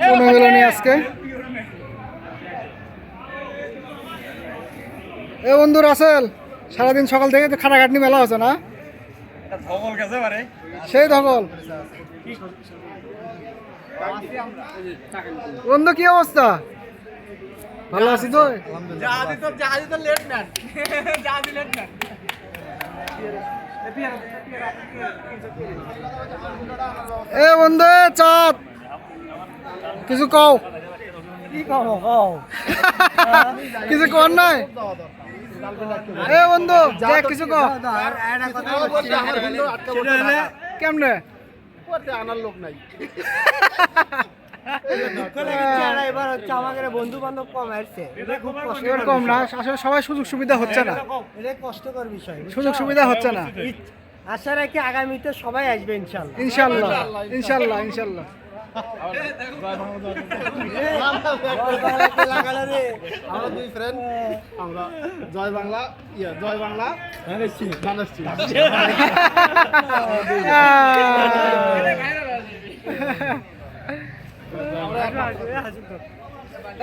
কোনো হলো নি আজকে। এ বন্ধু রাসেল সারাদিন সকাল থেকে তো খাটাখাটনি মেলা হচ্ছে না? সেই ধকল বন্ধু কি অবস্থা? ভালো আছি তো? এ বন্ধু চাঁদ। কিছু কও। কিছু কর নাই? এ বন্ধু দেখ কিছু কও। কেমনে? আমাদের বন্ধু বান্ধব কম আসছে না আসলে সবাই সুযোগ সুবিধা হচ্ছে না। এটা কষ্টকর বিষয় সুযোগ সুবিধা হচ্ছে না। আশা রাখি আগামীতে সবাই আসবে ইনশাল্লাহ। ইনশাল্লাহ ইনশাল্লাহ ইনশাল্লাহ। আমরা দুই ফ্রেন্ড আমরা জয় বাংলা ইয়া জয় বাংলা জানাচ্ছি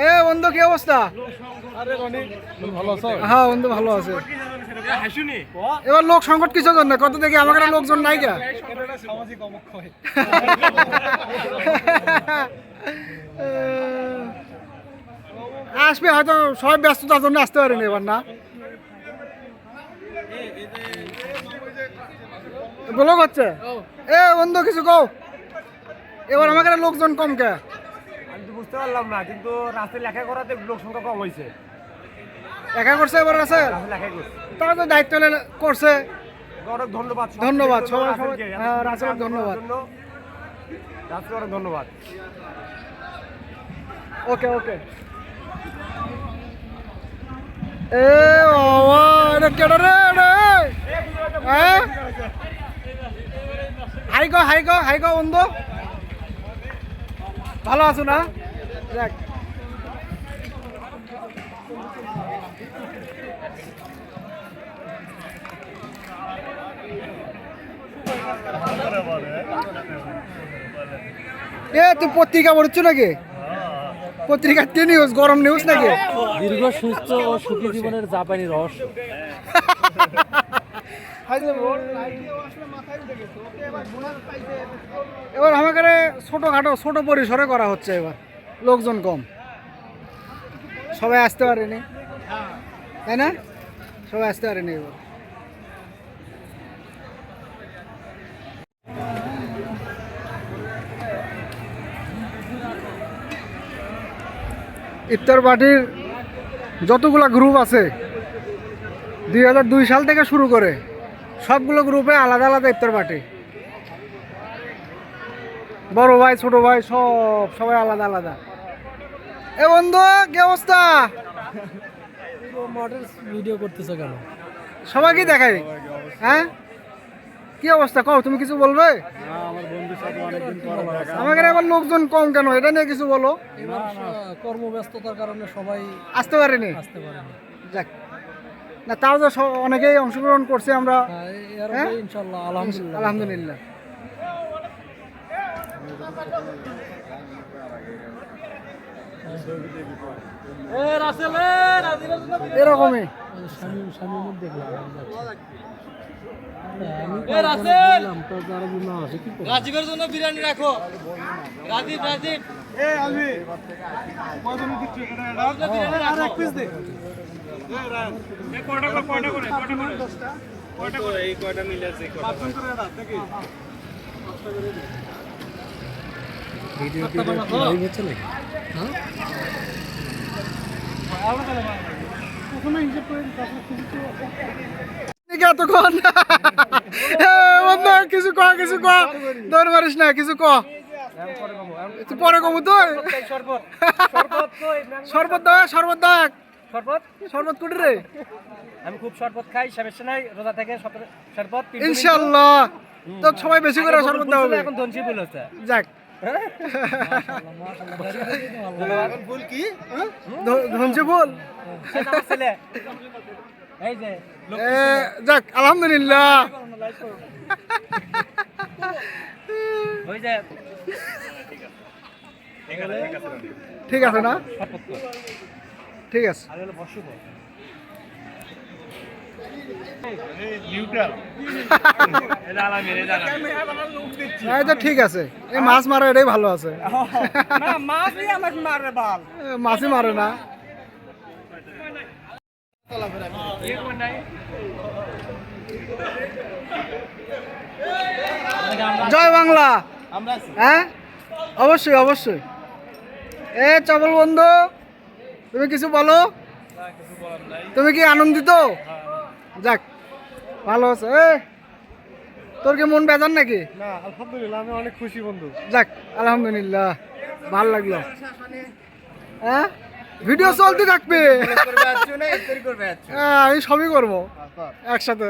এ বন্ধু কি অবস্থা হ্যাঁ বন্ধু ভালো আছে। এবার লোক সংকট কিছু জন্য? কত দেখি আমার কাছে লোকজন নাই সামাজিক অবক্ষয় আসবে হয়তো সবাই ব্যস্ততার জন্য আসতে পারেনি এবার না? ব্লগ হচ্ছে এ বন্ধু কিছু কও। এবার আমার কাছে লোকজন কম কে? আমি তো বুঝতে পারলাম না কিন্তু রাস্তায় লেখা করাতে লোক সংখ্যা কম হয়েছে একা করছে এবার আছে? তারা তো দায়িত্ব করছে। অনেক ধন্যবাদ। ধন্যবাদ, সবাই- হ্যাঁ, ধন্যবাদ। অনেক ধন্যবাদ। ওকে ওকে। এ বাবা এটা কেডা রে রে হ্যাঁ? হাই গো হাই গো হাই গো বন্ধু। ভালো আছো না? দেখ। এ তুই পত্রিকা পড়ছ নাকি? পত্রিকা কি নিউজ গরম নিউজ নাকি? দীর্ঘ সুস্থ ও সুখী জীবনের জাপানি রহস্য। এবার আমাকে ছোটোখাটো ছোট পরিসরে করা হচ্ছে এবার লোকজন কম। সবাই আসতে পারেনি। তাই না? সবাই আসতে পারেনি এবার। ইফতার পার্টির যতগুলা গ্রুপ আছে দুই হাজার দুই সাল থেকে শুরু করে সবগুলো গ্রুপে আলাদা আলাদা ইফতার পার্টি। বড় ভাই ছোট ভাই সব সবাই আলাদা আলাদা। এ বন্ধু কি অবস্থা? ভিডিও করতেছো কেন? সবাই কি দেখাই হ্যাঁ? কি অবস্থা? কও তুমি কিছু বলবে? আমাকে আবার লোকজন কম কেন? এটা নিয়ে কিছু বলো। কর্মব্যস্ততার কারণে সবাই আসতে পারেনি? আসতে পারেনি। যাক। না তাও তো অনেকেই অংশগ্রহণ করছে আমরা। হ্যাঁ, হ্যাঁ? ইনশাল্লাহ আলহামদুলিল্লাহ। আলহামদুলিল্লাহ। এরকমই। রাজীবের জন্য বিরিয়ানি রাখো। রাজীব রাজীব। লাইভ হচ্ছে হ্যাঁ এতক্ষণ কিছু ক কিছু ক। দৌড় মারিস না কিছু ক। পরে কমু তো। শরবত কই শরবত দাও শরবত? দাও শরবত শরবত কুটি রে। আমি খুব শরবত খাই সমস্যা নাই। রোজা থেকে শরবত তিন ইনশাল্লাহ। তো সবাই বেশি করে শরবত হবে। এখন ধনসি ফুল হচ্ছে যাক। ফুল কি? ধ- ধনসি ফুল যাক আলহামদুলিল্লাহ। ঠিক আছে না? ঠিক আছে। ঠিক আছে। এই মাছ মারা এটাই ভালো আছে। মাছই মারে না। জয় বাংলা। হ্যাঁ? অবশ্যই অবশ্যই। এ চবল বন্ধু তুমি কিছু বলো? তুমি কি আনন্দিত? যাক ভালো আছে। এ তোর কি মন বেজার নাকি? না আলহামদুলিল্লাহ আমি অনেক খুশি বন্ধু। যাক আলহামদুলিল্লাহ ভালো লাগল। হ্যাঁ? ভিডিও চলতে থাকবে। হ্যাঁ আমি সবই করব। একসাথে।